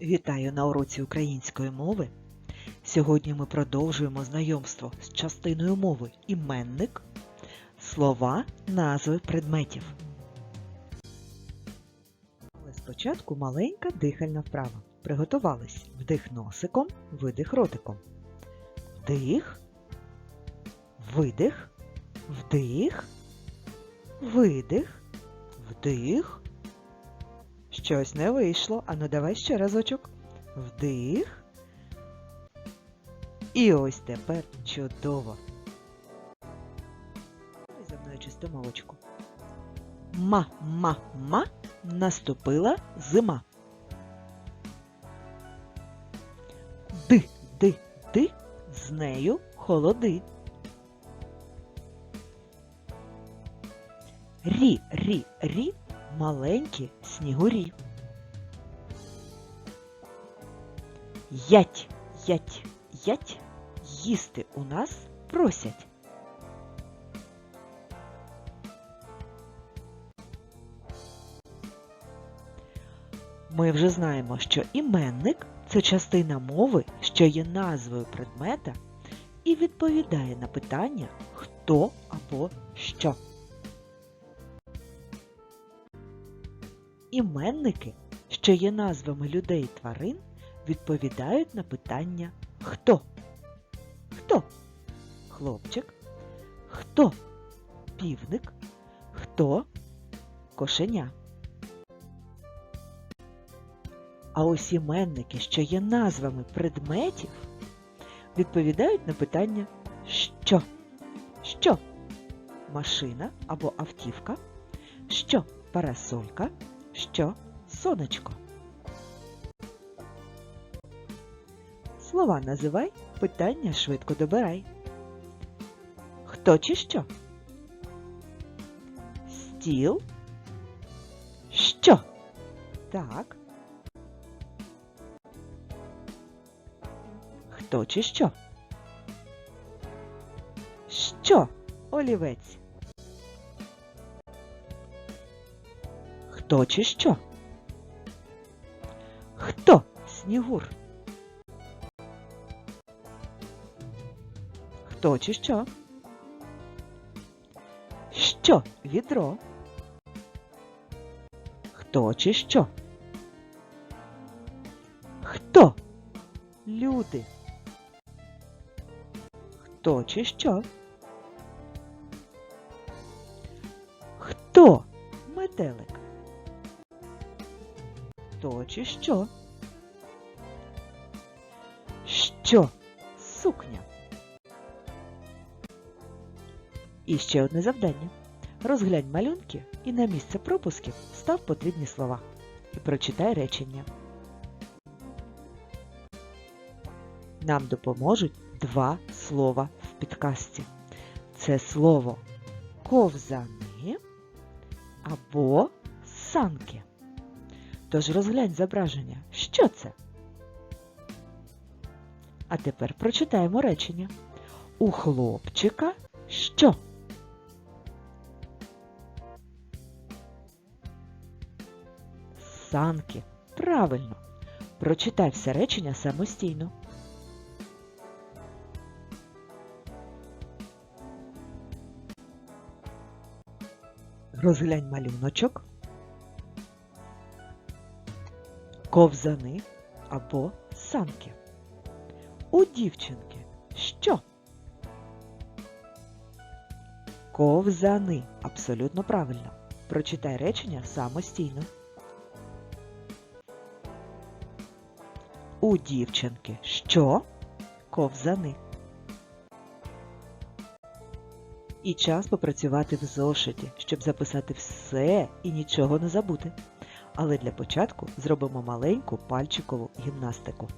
Вітаю на уроці української мови. Сьогодні ми продовжуємо знайомство з частиною мови іменник, слова, назви предметів. Але спочатку маленька дихальна вправа. Приготувались вдих носиком, видих ротиком. Вдих, видих, вдих, видих, вдих. Щось не вийшло. Ану, давай ще разочок. Вдих. І ось тепер чудово. Давай за мною чистомовочку. Ма-ма-ма наступила зима. Ди-ди-ди з нею холоди. Рі-рі-рі маленькі снігурі. Ять, ять, ять, їсти у нас просять. Ми вже знаємо, що іменник це частина мови, що є назвою предмета і відповідає на питання хто або що. Іменники, що є назвами людей і тварин, відповідають на питання хто? Хто? Хлопчик? Хто? Півник? Хто? Кошеня? А ось іменники, що є назвами предметів, відповідають на питання що? Що? Машина або автівка? Що? Парасолька? Що? Сонечко. Слова називай, питання швидко добирай. Хто чи що? Стіл? Що? Так. Хто чи що? Що? Олівець. Хто чи що? Хто снігур? Хто чи що? Що відро? Хто чи що? Хто? Люди. Хто чи що? Чи що? Що? Сукня. І ще одне завдання. Розглянь малюнки і на місце пропусків став потрібні слова. І прочитай речення. Нам допоможуть два слова в підказці. Це слово ковзани або санки. Тож розглянь зображення. Що це? А тепер прочитаємо речення. У хлопчика що? Санки. Правильно. Прочитай все речення самостійно. Розглянь малюночок. Ковзани або санки. У дівчинки що? Ковзани. Абсолютно правильно. Прочитай речення самостійно. У дівчинки що? Ковзани. І час попрацювати в зошиті, щоб записати все і нічого не забути. Але для початку зробимо маленьку пальчикову гімнастику.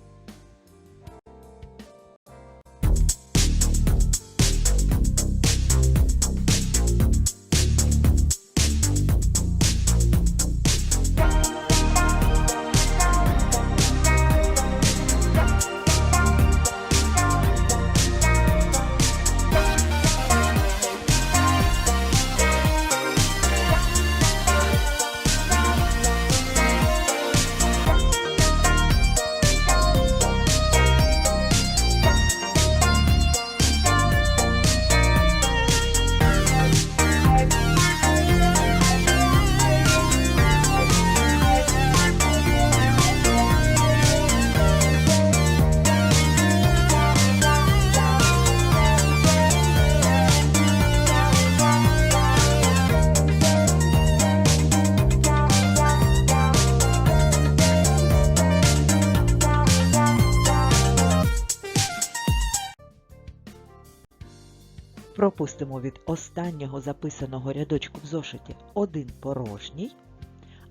Пропустимо від останнього записаного рядочку в зошиті один порожній,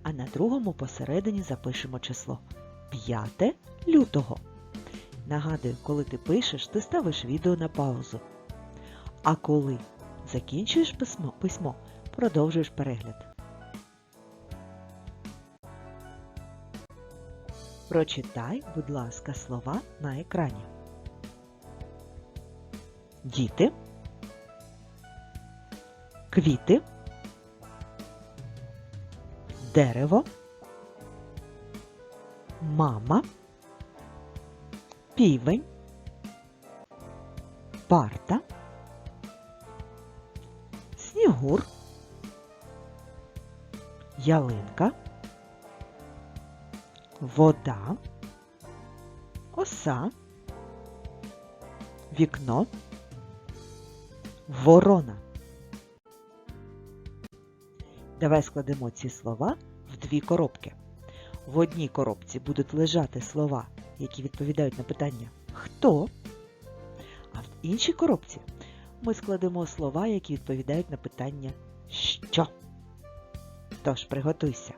а на другому посередині запишемо число 5 лютого. Нагадую, коли ти пишеш, ти ставиш відео на паузу. А коли закінчуєш письмо, письмо продовжуєш перегляд. Прочитай, будь ласка, слова на екрані. Діти, квіти, дерево, мама, півень, парта, снігур, ялинка, вода, оса, вікно, ворона. Давай складемо ці слова в дві коробки. В одній коробці будуть лежати слова, які відповідають на питання хто, а в іншій коробці ми складемо слова, які відповідають на питання що. Тож приготуйся.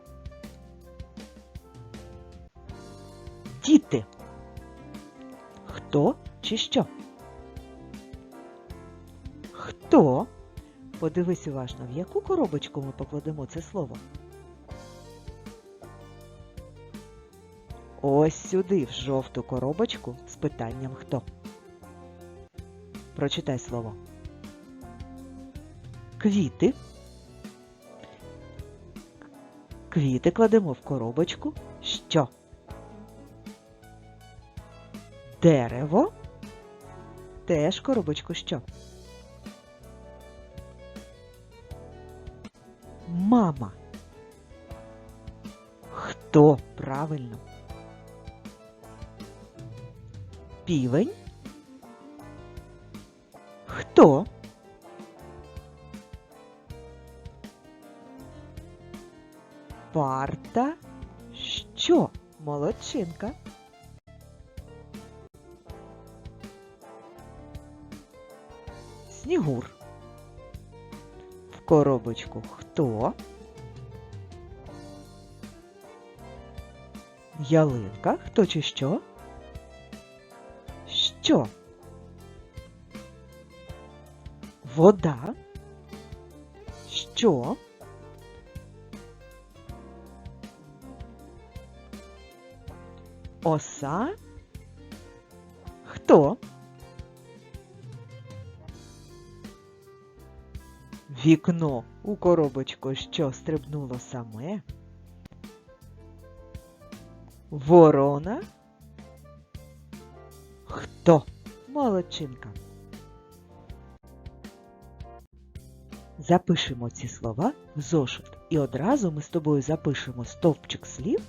Діти. Хто чи що? Хто? Подивись уважно, в яку коробочку ми покладемо це слово. Ось сюди, в жовту коробочку з питанням хто. Прочитай слово. Квіти. Квіти кладемо в коробочку що? Дерево. Теж коробочку що? Мама. Хто правильно? Півень. Хто? Парта. Що? Молодчинка. Снігур. Коробочку хто? Ялинка. Хто чи що? Що? Вода. Що? Оса? Хто? Вікно у коробочку, що стрибнуло саме? Ворона? Хто? Молодчинка. Запишемо ці слова в зошит і одразу ми з тобою запишемо стовпчик слів,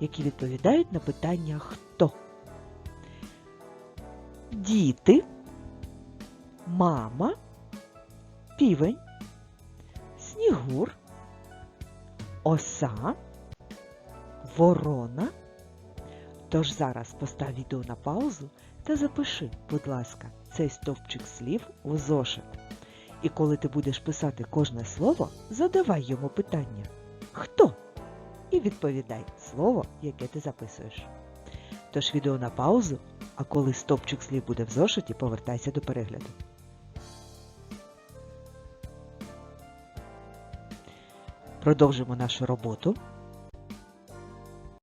які відповідають на питання хто. Діти, мама, півень, снігур, оса, ворона. Тож зараз постав відео на паузу та запиши, будь ласка, цей стовпчик слів у зошит. І коли ти будеш писати кожне слово, задавай йому питання Хто? І відповідай слово, яке ти записуєш. Тож відео на паузу, а коли стовпчик слів буде в зошиті, повертайся до перегляду. Продовжимо нашу роботу.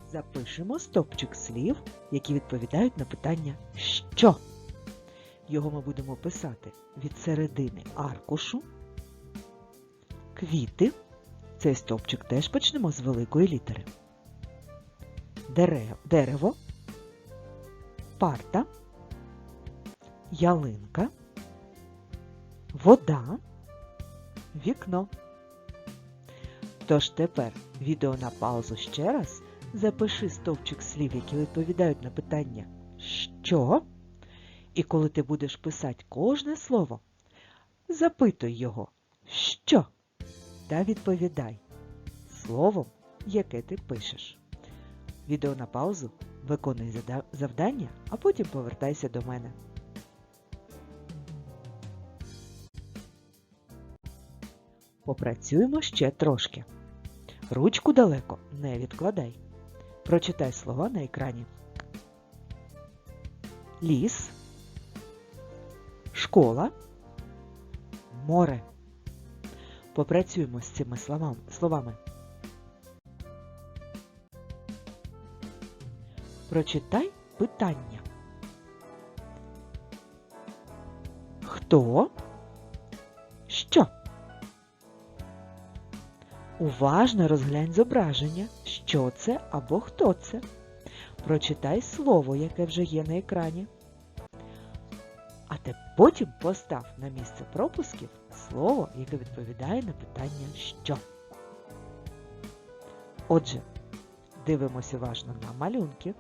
Запишемо стовпчик слів, які відповідають на питання що. Його ми будемо писати від середини аркушу, квіти. Цей стовпчик теж почнемо з великої літери. Дерево, парта, ялинка, вода, вікно. Тож тепер відео на паузу ще раз. Запиши стовпчик слів, які відповідають на питання що. І коли ти будеш писати кожне слово, запитуй його що та відповідай словом, яке ти пишеш. Відео на паузу, виконуй завдання, а потім повертайся до мене. Попрацюємо ще трошки. Ручку далеко не відкладай. Прочитай слова на екрані. Ліс, школа, море. Попрацюємо з цими словами. Прочитай питання. Хто? Уважно розглянь зображення, що це або хто це. Прочитай слово, яке вже є на екрані. А те потім постав на місце пропусків слово, яке відповідає на питання що. Отже, дивимося уважно на малюнки.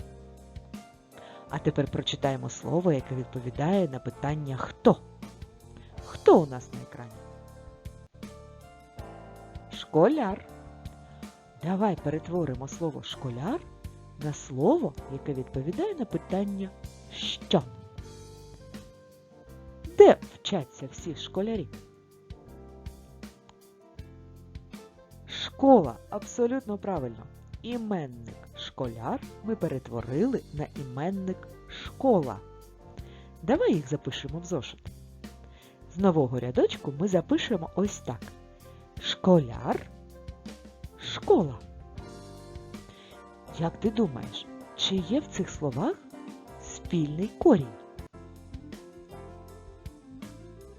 А тепер прочитаємо слово, яке відповідає на питання хто. Хто у нас на екрані? Школяр. Давай перетворимо слово школяр на слово, яке відповідає на питання що. Де вчаться всі школярі? Школа абсолютно правильно. Іменник школяр ми перетворили на іменник школа. Давай їх запишемо в зошит. З нового рядочку ми запишемо ось так. Школяр, школа. Як ти думаєш, чи є в цих словах спільний корінь?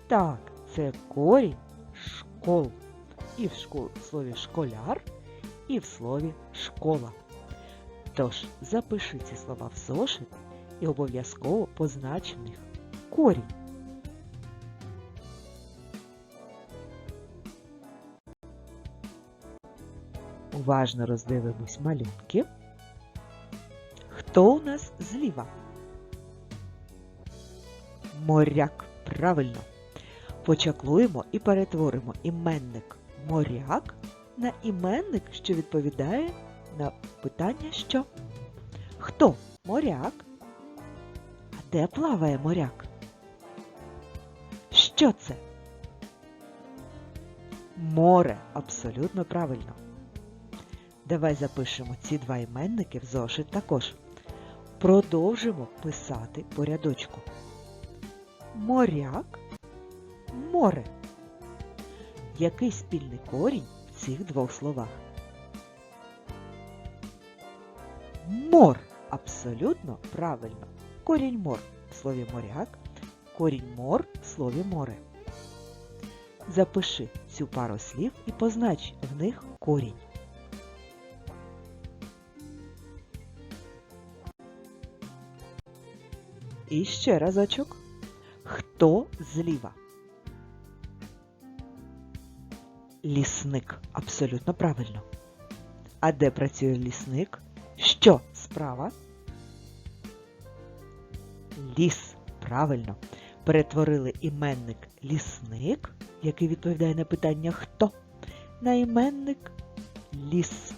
Так, це корінь школ. І в слові школяр, і в слові школа. Тож запиши ці слова в зошит і обов'язково познач в корінь. Уважно роздивимось малюнки. Хто у нас зліва? Моряк. Правильно. Почаклуємо і перетворимо іменник моряк на іменник, що відповідає на питання що? Хто моряк? А де плаває моряк? Що це? Море. Абсолютно правильно. Давай запишемо ці два іменники в зошит також. Продовжимо писати по рядочку. Моряк, море. Який спільний корінь в цих двох словах? Мор. Абсолютно правильно. Корінь мор в слові моряк, корінь мор в слові море. Запиши цю пару слів і познач в них корінь. І ще разочок. Хто зліва? Лісник. Абсолютно правильно. А де працює лісник? Що справа? Ліс. Правильно. Перетворили іменник лісник, який відповідає на питання хто, на іменник ліс,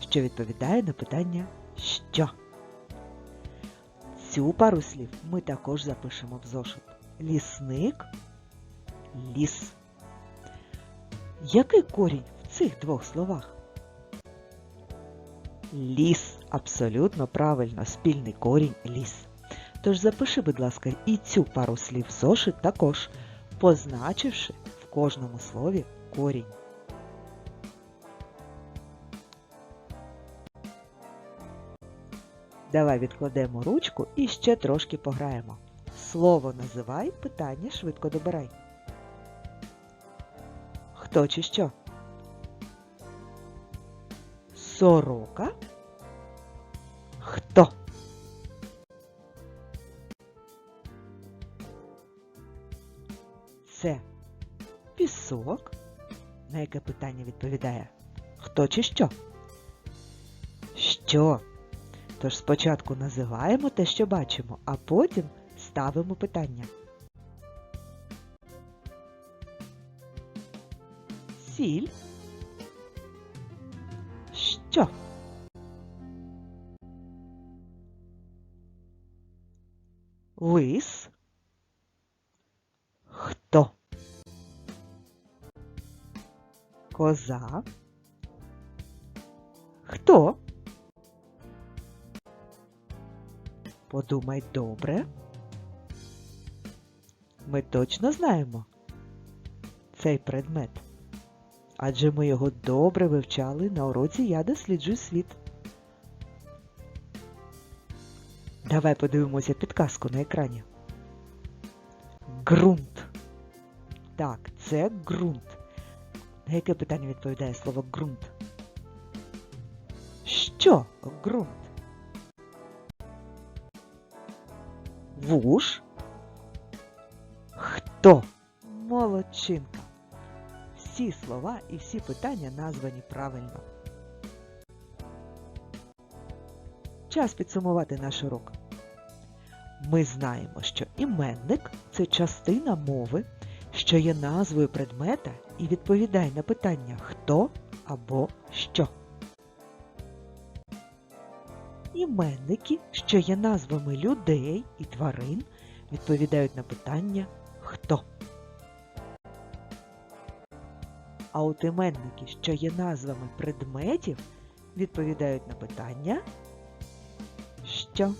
що відповідає на питання що. Цю пару слів ми також запишемо в зошит. Лісник, ліс. Який корінь в цих двох словах? Ліс. Абсолютно правильно. Спільний корінь ліс. Тож запиши, будь ласка, і цю пару слів в зошит також, позначивши в кожному слові корінь. Давай відкладемо ручку і ще трошки пограємо. Слово називай, питання швидко добирай. Хто чи що? Сорока? Хто? Це пісок. На яке питання відповідає? Хто чи що? Що? Тож спочатку називаємо те, що бачимо, а потім ставимо питання. Сіль. Що? Лис. Хто? Коза. Хто? Подумай добре. Ми точно знаємо цей предмет, адже ми його добре вивчали на уроці Я досліджую світ. Давай подивимося підказку на екрані. Ґрунт. Так, це ґрунт. На яке питання відповідає слово ґрунт? Що ґрунт? Вуш? Хто? Молодчинка. Всі слова і всі питання названі правильно. Час підсумувати наш урок. Ми знаємо, що іменник це частина мови, що є назвою предмета і відповідає на питання хто або що. Іменники, що є назвами людей і тварин, відповідають на питання хто. А от іменники, що є назвами предметів, відповідають на питання що.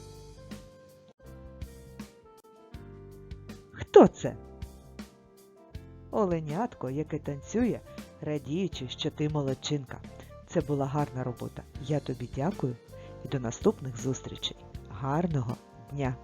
Хто це? Оленятко, яке танцює, радіючи, що ти молодчинка. Це була гарна робота. Я тобі дякую і до наступних зустрічей. Гарного дня!